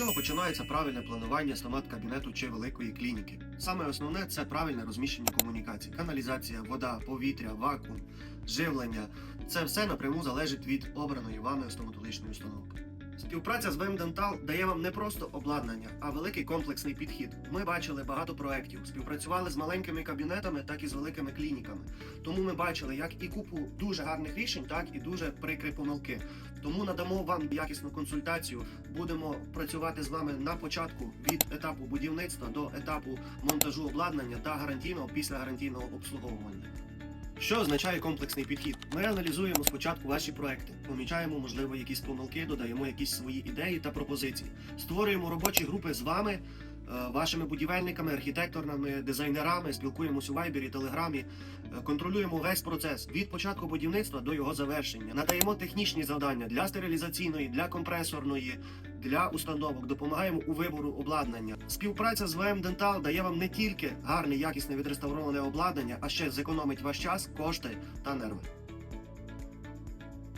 чого починається правильне планування стомат-кабінету чи великої клініки? Саме основне це правильне розміщення комунікацій, каналізація, вода, повітря, вакуум, живлення. Це все напряму залежить від обраної вами стоматологічної установки. Співпраця з Вемдентал дає вам не просто обладнання, а великий комплексний підхід. Ми бачили багато проєктів, співпрацювали з маленькими кабінетами, так і з великими клініками. Тому ми бачили як і купу дуже гарних рішень, так і дуже прикрі помилки. Тому надамо вам якісну консультацію. Будемо працювати з вами на початку від етапу будівництва до етапу монтажу обладнання та гарантійного після гарантійного обслуговування. Що означає комплексний підхід? Ми аналізуємо спочатку ваші проекти, помічаємо, можливо, якісь помилки, додаємо якісь свої ідеї та пропозиції. Створюємо робочі групи з вами, е, вашими будівельниками, архітекторами, дизайнерами, спілкуємося у вайбері, телеграмі, е, контролюємо весь процес від початку будівництва до його завершення. Надаємо технічні завдання для стерилізаційної, для компресорної, для установок, допомагаємо у вибору обладнання. Співпраця з VM Dental дає вам не тільки гарне, якісне відреставроване обладнання, а ще зекономить ваш час, кошти та нерви.